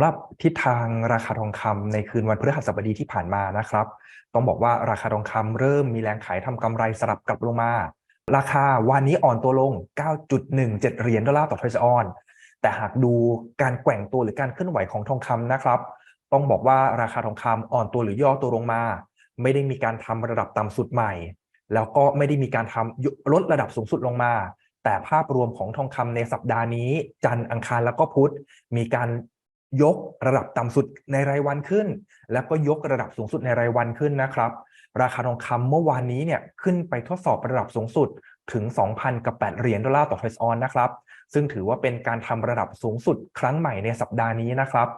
สำหรับทิศทางราคาทองคำในคืนวันพฤหัสบดีที่ผ่านมานะครับ ต้องบอกว่าราคาทองคำเริ่มมีแรงขายทำกำไรสลับกลับลงมา ราคาวันนี้อ่อนตัวลง 9.17 เหรียญดอลลาร์ต่อทรัลออน แต่หากดูการแกว่งตัวหรือการเคลื่อนไหวของทองคำนะครับ ต้องบอกว่าราคาทองคำอ่อนตัวหรือย่อตัวลงมา ไม่ได้มีการทำระดับต่ำสุดใหม่ แล้วก็ไม่ได้มีการทำลดระดับสูงสุดลงมาแต่ภาพรวมของทองคำในสัปดาห์นี้ จันทร์อังคารแล้วก็พุธมีการ ยกระดับต่ำสุดในรายวันขึ้น แล้วก็ยกระดับสูงสุดในรายวันขึ้นนะครับ ราคาทองคำเมื่อวานนี้เนี่ยขึ้นไปทดสอบระดับสูงสุดถึง 2,000 กับ 8 เหรียญดอลลาร์ต่อทรัลออนนะครับ ซึ่งถือว่าเป็นการทำระดับสูงสุดครั้งใหม่ในสัปดาห์นี้นะครับ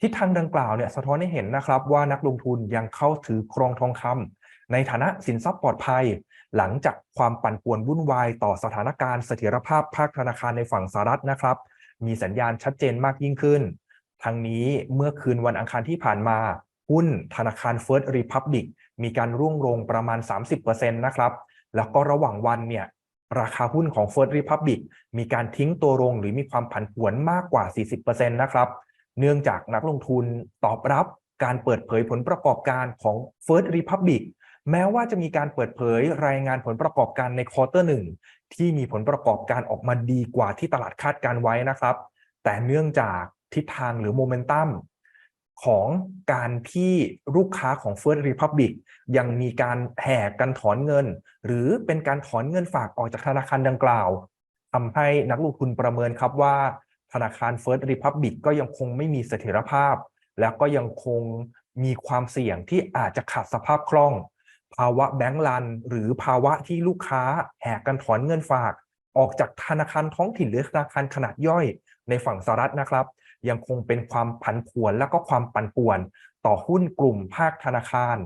ทิศทางดังกล่าวเนี่ยสะท้อนให้เห็นนะครับว่านักลงทุนยังเข้าถือครองทองคำในฐานะสินทรัพย์ปลอดภัย หลังจากความปั่นป่วนวุ่นวายต่อสถานการณ์เสถียรภาพภาคธนาคารในฝั่งสหรัฐนะครับ มีสัญญาณชัดเจนมากยิ่งขึ้น ทั้งนี้เมื่อคืนวันอังคารที่ผ่านมา หุ้นธนาคาร First Republic มีการร่วงลงประมาณ 30%นะครับแล้วก็ระหว่างวันเนี่ยราคาหุ้นของ First Republic มีการทิ้งตัวลงหรือมีความผันผวนมากกว่า 40%นะครับ เนื่องจากนักลงทุนตอบรับการเปิดเผยผลประกอบการของ First Republic แม้ว่าจะมีการเปิดเผยรายงานผลประกอบการในควอเตอร์หนึ่งที่มีผลประกอบการออกมาดีกว่าที่ตลาดคาดการไว้นะครับ แต่เนื่องจาก ทิศทางหรือโมเมนตัมของการที่ลูกค้าของ First Republic ยังมีการแห่กันถอนเงิน หรือเป็นการถอนเงินฝากออกจากธนาคารดังกล่าวทำให้นักลงทุนประเมินครับว่า ธนาคาร First Republic ก็ยังคงไม่มีเสถียรภาพ แล้วก็ยังคงมีความเสี่ยงที่อาจจะขาดสภาพคล่อง ภาวะแบงก์ลัน หรือภาวะที่ลูกค้าแห่กันถอนเงินฝาก ออกจากธนาคารท้องถิ่นหรือธนาคารขนาดย่อยในฝั่งสหรัฐนะครับ ยังคงเป็นความผันผวนและก็ความปั่นป่วน ต่อหุ้นกลุ่มภาคธนาคาร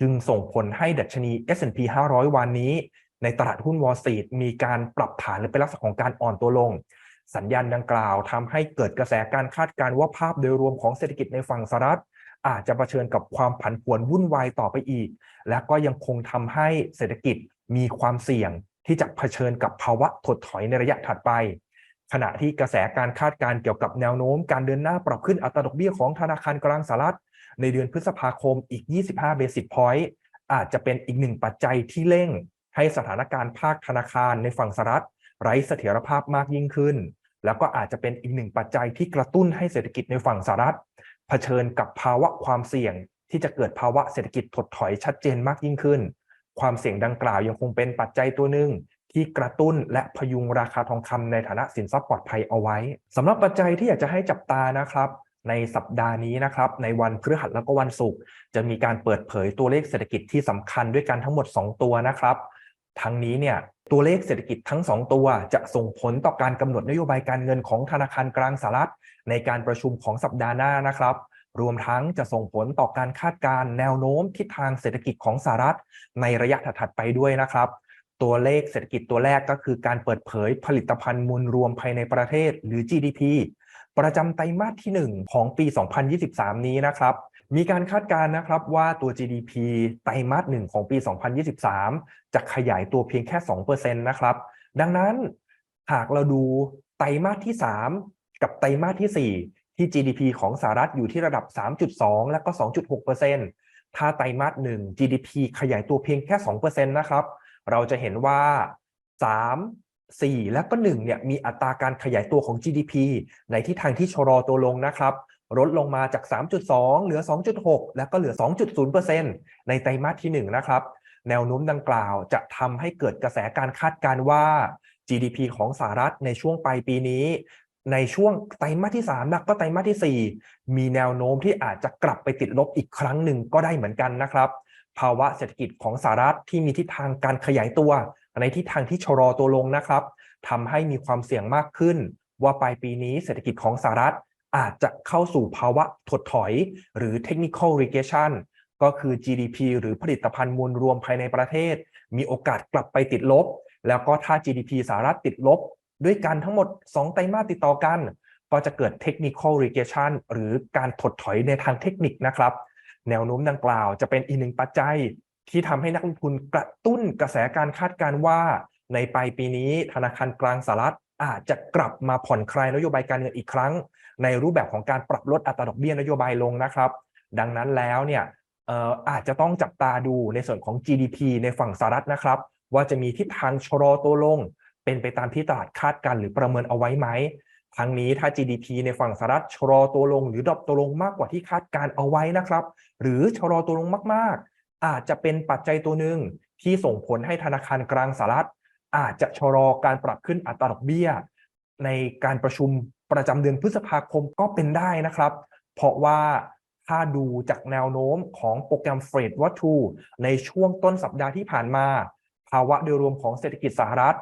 จึงส่งผลให้ดัชนี S&P 500 วันนี้ ในตลาดหุ้นวอลซีตมีการปรับฐานหรือเป็นลักษณะของการอ่อนตัวลง สัญญาณดังกล่าวทำให้เกิดกระแสการคาดการณ์ว่าภาพโดยรวมของเศรษฐกิจในฝั่งสหรัฐอาจจะะเผชิญกับความผันผวนวุ่นวายต่อไปอีก และก็ยังคงทำให้เศรษฐกิจมีความเสี่ยงที่จะะเผชิญกับภาวะถดถอยในระยะถัดไป ขณะที่กระแสการคาดการเกี่ยวกับแนวโน้ม การเดินหน้าปรับขึ้นอัตราดอกเบี้ยของธนาคารกลางสหรัฐ ในเดือนพฤษภาคมอีก 25 เบสิสพอยต์อาจจะเป็นอีกหนึ่งปัจจัยที่เร่ง ให้สถานการณ์ภาคธนาคารในฝั่งสหรัฐ ไร้เสถียรภาพมากยิ่งขึ้น แล้วก็อาจจะเป็นอีกหนึ่งปัจจัยที่กระตุ้นให้เศรษฐกิจในฝั่งสหรัฐเผชิญกับภาวะความเสี่ยง ที่จะเกิดภาวะเศรษฐกิจถดถอยชัดเจนมากยิ่งขึ้น ความเสี่ยงดังกล่าวยังคงเป็นปัจจัยตัวหนึ่ง ที่กระตุ้นและพยุงราคาทองคำในฐานะสินทรัพย์ปลอดภัยเอาไว้สำหรับปัจจัยที่อยากจะให้จับตานะครับในสัปดาห์นี้นะครับในวันพฤหัสแล้วก็วันศุกร์จะมีการเปิดเผยตัวเลขเศรษฐกิจที่สำคัญด้วยกันทั้งหมด 2 ตัวนะครับ ทั้งนี้เนี่ยตัวเลขเศรษฐกิจทั้ง 2 ตัวจะส่งผลต่อการกำหนดนโยบายการเงินของธนาคารกลางสหรัฐ ในการประชุมของสัปดาห์หน้านะครับ รวมทั้งจะส่งผลต่อการคาดการแนวโน้มทิศทางเศรษฐกิจของสหรัฐ ในระยะถัดไปด้วยนะครับ ตัวเลขเศรษฐกิจตัวแรกก็คือการเปิดเผยผลิตภัณฑ์มูลรวมภายในประเทศหรือ GDP ประจำไตรมาสที่ 1 ของปี 2023 นี้นะครับมีการคาดการณ์นะครับว่าตัว GDP ไตรมาสหนึ่งของปี 2023 จะขยายตัวเพียงแค่ 2%นะครับ ดังนั้นหากเราดูไตรมาสที่ 3 กับไตรมาสที่ 4 ที่ GDP ของสหรัฐอยู่ที่ระดับ 3.2 และก็ 2.6%ถ้าไตรมาสหนึ่ง GDP ขยายตัวเพียงแค่ 2%นะครับ เราจะเห็นว่า 3 4 และก็1เนี่ยมีอัตราการขยายตัวของ GDP ในที่ทางที่ชะลอตัวลงนะครับลดลงมาจาก 3.2 เหลือ 2.6 แล้วก็เหลือ 2.0%ในไตรมาสที่ 1 นะครับ แนวโน้มดังกล่าวจะทำให้เกิดกระแสการคาดการว่า GDP ของสหรัฐในช่วงปลายปีนี้ ในช่วงไตรมาสที่3และก็ไตรมาสที่ 4 มีแนวโน้มที่อาจจะกลับไปติดลบอีกครั้งหนึ่งก็ได้เหมือนกันนะครับ ภาวะเศรษฐกิจของสหรัฐที่มีทิศทางการขยายตัว ในทิศทางที่ชะลอตัวลงนะครับทำให้มีความเสี่ยงมากขึ้น ว่าปลายปีนี้เศรษฐกิจของสหรัฐอาจจะเข้าสู่ภาวะถดถอย หรือ technical regression ก็คือ GDP หรือผลิตภัณฑ์มวลรวมภายในประเทศ มีโอกาสกลับไปติดลบ แล้วก็ถ้า GDP สหรัฐติดลบ ด้วยกันทั้งหมด 2 ไตรมาสติดต่อกัน ก็จะเกิด technical regression หรือการถดถอยในทางเทคนิคนะครับ แนวโน้มดังกล่าว จะเป็นอีกหนึ่งปัจจัยที่ทำให้นักลงทุนกระตุ้นกระแสการคาดการณ์ว่า ในปลายปีนี้ธนาคารกลางสหรัฐอาจจะกลับมาผ่อนคลายนโยบายการเงินอีกครั้ง ในรูปแบบของการปรับลดอัตราดอกเบี้ยนโยบายลงนะครับ ดังนั้นแล้วเนี่ยอาจจะต้องจับตาดูในส่วนของ GDP ในฝั่งสหรัฐนะครับ ว่าจะมีทิศทางชะลอตัวลง เป็นไปตามที่ตลาดคาดการหรือประเมินเอาไว้ไหม ทั้งนี้ถ้า GDP ในฝั่งสหรัฐชะลอตัวลงหรือดรอปตัวลงมากกว่าที่คาดการเอาไว้นะครับ หรือชะลอตัวลงมากๆ อาจจะเป็นปัจจัยตัวหนึ่งที่ส่งผลให้ธนาคารกลางสหรัฐ อาจจะชะลอการปรับขึ้นอัตราดอกเบี้ย ในการประชุมประจำเดือนพฤษภาคมก็เป็นได้นะครับ เพราะว่าถ้าดูจากแนวโน้มของโปรแกรมเฟดวัตถุในช่วงต้นสัปดาห์ที่ผ่านมา ภาวะโดยรวมของเศรษฐกิจสหรัฐ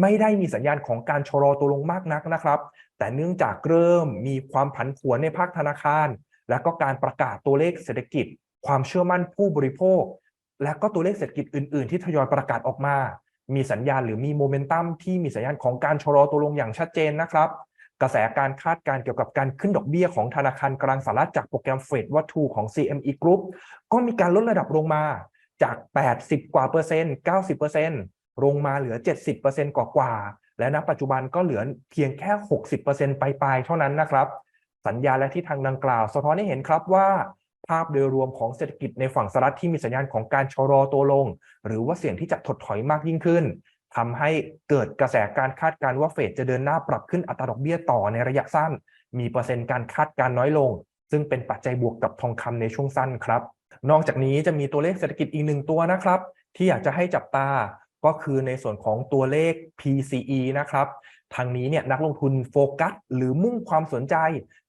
ไม่ได้มีสัญญาณของการชะลอตัวลงมากนักนะครับ แต่เนื่องจากเริ่มมีความผันผวนในภาคธนาคาร และก็การประกาศตัวเลขเศรษฐกิจ ความเชื่อมั่นผู้บริโภค และก็ตัวเลขเศรษฐกิจอื่น ๆ ที่ทยอยประกาศออกมา มีสัญญาณหรือมีโมเมนตัมที่มีสัญญาณของการชะลอตัวลงอย่างชัดเจนนะครับ กระแสการคาดการเกี่ยวกับการขึ้นดอกเบี้ยของธนาคารกลางสหรัฐจากโปรแกรมเฟดวัตถุของ CME Group ก็มีการลดระดับลงมาจาก 80 กว่าเปอร์เซ็นต์ 90เปอร์เซ็นต์ ลงมาเหลือ 70เปอร์เซ็นต์กว่าๆและณปัจจุบันก็เหลือเพียงแค่ 60เปอร์เซ็นต์ปลายๆเท่านั้นนะครับ สัญญาและที่ทางดังกล่าว สะท้อนให้เห็นครับว่า ภาพโดยรวมของเศรษฐกิจในฝั่งสหรัฐที่มีสัญญาณของการชะลอตัวลง หรือว่าเสี่ยงที่จะถดถอยมากยิ่งขึ้นทำให้เกิดกระแสการคาดการณ์ว่าเฟดจะเดินหน้าปรับขึ้นอัตราดอกเบี้ยต่อในระยะสั้น มีเปอร์เซ็นต์การคาดการณ์น้อยลง ซึ่งเป็นปัจจัยบวกกับทองคำในช่วงสั้นครับ นอกจากนี้จะมีตัวเลขเศรษฐกิจอีกหนึ่งตัวนะครับที่อยากจะให้จับตา ก็คือในส่วนของตัวเลข PCE นะครับ ทางนี้เนี่ยนักลงทุนโฟกัสหรือมุ่งความสนใจ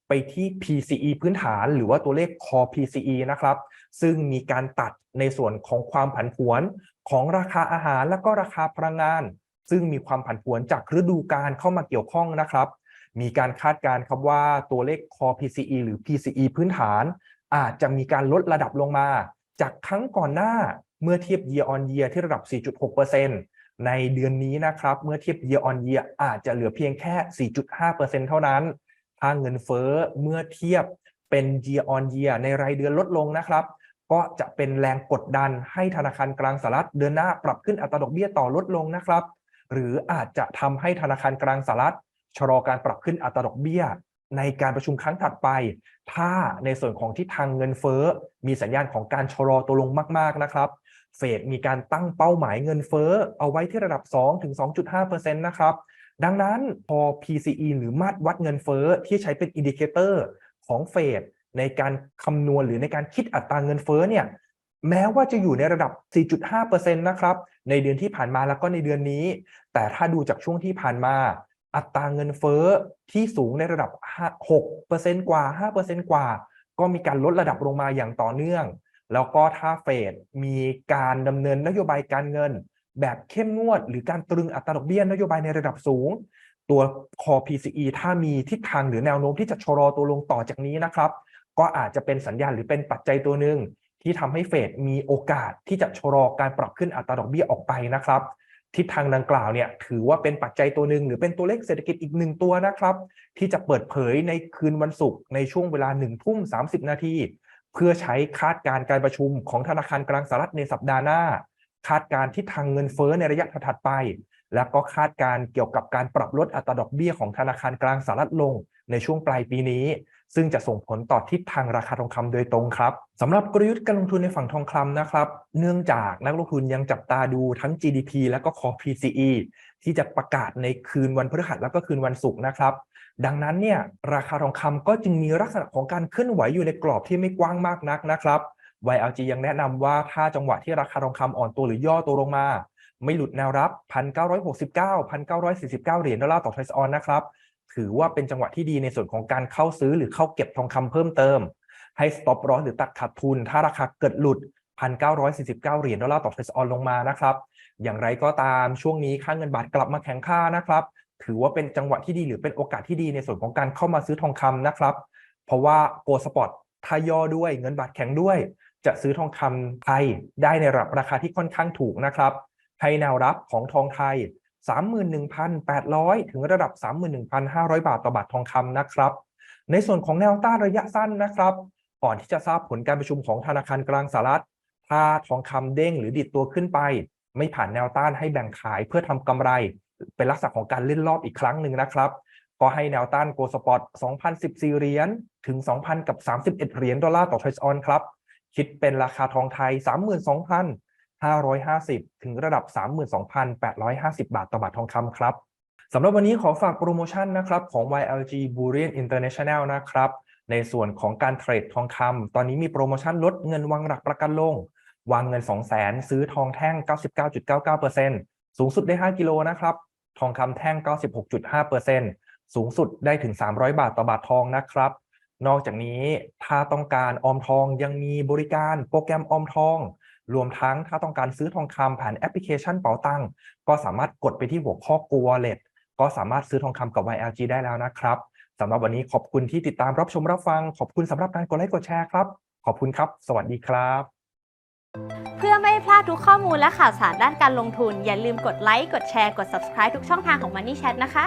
ไปที่ PCE พื้นฐานหรือว่าตัวเลข Core PCE นะครับ ซึ่งมีการตัดในส่วนของความผันผวนของราคาอาหารและก็ราคาพลังงาน ซึ่งมีความผันผวนจากฤดูกาลเข้ามาเกี่ยวข้องนะครับ มีการคาดการณ์ครับว่าตัวเลข Core PCE หรือ PCE พื้นฐาน อาจจะมีการลดระดับลงมา จากครั้งก่อนหน้า เมื่อเทียบ year on year ที่ระดับ 4.6%ในเดือนนี้นะครับ เมื่อเทียบ year on year อาจจะเหลือเพียงแค่ 4.5%เท่านั้นถ้าเงินเฟ้อเมื่อเทียบเป็น year on year ในรายเดือนลดลงนะครับ ก็จะเป็นแรงกดดันให้ธนาคารกลางสหรัฐเดินหน้าปรับขึ้นอัตราดอกเบี้ยต่อลดลงนะครับ หรืออาจจะทำให้ธนาคารกลางสหรัฐชะลอการปรับขึ้นอัตราดอกเบี้ย ในการประชุมครั้งถัดไป ถ้าในส่วนของทิศทางเงินเฟ้อมีสัญญาณของการชะลอตัวลงมาก ๆนะครับ เฟดมีการตั้งเป้าหมายเงินเฟ้อเอาไว้ที่ระดับ2-2.5%นะครับ ดังนั้นพอ PCE หรือมาตรวัดเงินเฟ้อที่ใช้เป็นอินดิเคเตอร์ของเฟดในการคำนวณหรือในการคิดอัตราเงินเฟ้อเนี่ยแม้ว่าจะอยู่ในระดับ 4.5%นะครับ ในเดือนที่ผ่านมาแล้วก็ในเดือนนี้ แต่ถ้าดูจากช่วงที่ผ่านมา อัตราเงินเฟ้อที่สูงในระดับ 6%กว่า 5%กว่า ก็มีการลดระดับลงมาอย่างต่อเนื่อง แล้วก็ถ้าเฟดมีการดำเนินนโยบายการเงิน แบบเข้มงวด หรือการตรึงอัตราดอกเบี้ยนโยบายในระดับสูง ตัว core PCE ถ้ามีทิศทางหรือแนวโน้มที่จะชะลอตัวลงต่อจากนี้นะครับ ก็อาจจะเป็นสัญญาณหรือเป็นปัจจัยตัวหนึ่งที่ทำให้เฟดมีโอกาสที่จะชะลอการปรับขึ้นอัตราดอกเบี้ยออกไปนะครับทิศทางดังกล่าวเนี่ยถือว่าเป็นปัจจัยตัวหนึ่งหรือเป็นตัวเลขเศรษฐกิจอีกหนึ่งตัวนะครับ ที่จะเปิดเผยในคืนวันศุกร์ในช่วงเวลา1นึ่ทุ่มสานาที เพื่อใช้คาดการการประชุมของธนาคารกลางสหรัฐในสัปดาห์หน้า คาดการทิศทางเงินเฟ้อในระยะถัดไป และก็คาดการเกี่ยวกับการปรับลดอัตราดอกเบี้ยของธนาคารกลางสหรัฐลงในช่วงปลายปีนี้ ซึ่งจะส่งผลต่อทิศทางราคาทองคำโดยตรงครับสำหรับกลยุทธ์การลงทุนในฝั่งทองคำนะครับ เนื่องจากนักลงทุนยังจับตาดูทั้ง GDP และก็ Core PCE ที่จะประกาศในคืนวันพฤหัสแล้วก็คืนวันศุกร์นะครับ ดังนั้นเนี่ยราคาทองคำก็จึงมีลักษณะของการเคลื่อนไหวอยู่ในกรอบที่ไม่กว้างมากนักนะครับ YLG ยังแนะนำว่าถ้าจังหวะที่ราคาทองคำอ่อนตัวหรือย่อตัวลงมา ไม่หลุดแนวรับ 1,969 1,949 เหรียญดอลลาร์ต่อทรัสออนนะครับ ถือว่าเป็นจังหวะที่ดีในส่วนของการเข้าซื้อหรือเข้าเก็บทองคำเพิ่มเติม ให้ stop loss หรือตัดขาดทุน ถ้าราคาเกิดหลุด 1,949 เหรียญดอลลาร์ต่อทรัสออนลงมานะครับ อย่างไรก็ตามช่วงนี้ค่าเงินบาทกลับมาแข็งค่านะครับ ถือว่าเป็นจังหวะที่ดีหรือเป็นโอกาสที่ดีในส่วนของการเข้ามาซื้อทองคำนะครับ เพราะว่าโกลสปอร์ตถ้าย่อด้วยเงินบาทแข็งด้วย จะซื้อทองคำไทยได้ในระดับราคาที่ค่อนข้างถูกนะครับให้แนวรับของทองไทย 31,800 ถึงระดับ 31,500 บาทต่อบาททองคำนะครับ ในส่วนของแนวต้านระยะสั้นนะครับ ก่อนที่จะทราบผลการประชุมของธนาคารกลางสหรัฐ ถ้าทองคำเด้งหรือดิดตัวขึ้นไป ไม่ผ่านแนวต้านให้แบ่งขายเพื่อทำกำไร เป็นลักษณะของการเล่นรอบอีกครั้งหนึ่งนะครับ ก็ให้แนวต้านโกลสปอต2,014 เหรียญถึง 2,000 กับ 31 เหรียญดอลลาร์ต่อเทรดออนครับ คิดเป็นราคาทองไทย 550 ถึงระดับ 32,850 บาทต่อบาททองคำครับสำหรับวันนี้ขอฝากโปรโมชั่นนะครับของ YLG Bullion International นะครับ ในส่วนของการเทรดทองคำตอนนี้มีโปรโมชั่นลดเงินวางหลักประกันลง วางเงิน 2 0 0 0 0 0 ซื้อทองแท่ง 99.99%สูงสุดได้ 5 กิโลนะครับ ทองคำแท่ง 96.5%สูงสุดได้ถึง 300 บาทต่อบาททองนะครับ นอกจากนี้ถ้าต้องการออมทองยังมีบริการโปรแกรมออมทอง รวมทั้งถ้าต้องการซื้อทองคำผ่านแอปพลิเคชันเป๋าตังก็สามารถกดไปที่หัวข้อ Go Wallet ก็สามารถซื้อทองคำกับ YLG ได้แล้วนะครับสำหรับวันนี้ขอบคุณที่ติดตามรับชมรับฟัง ขอบคุณสำหรับการกดไลค์กดแชร์ครับ ขอบคุณครับ สวัสดีครับ เพื่อไม่พลาดทุกข้อมูลและข่าวสารด้านการลงทุน อย่าลืมกดไลค์กดแชร์กด subscribe ทุกช่องทางของ Money Chat นะคะ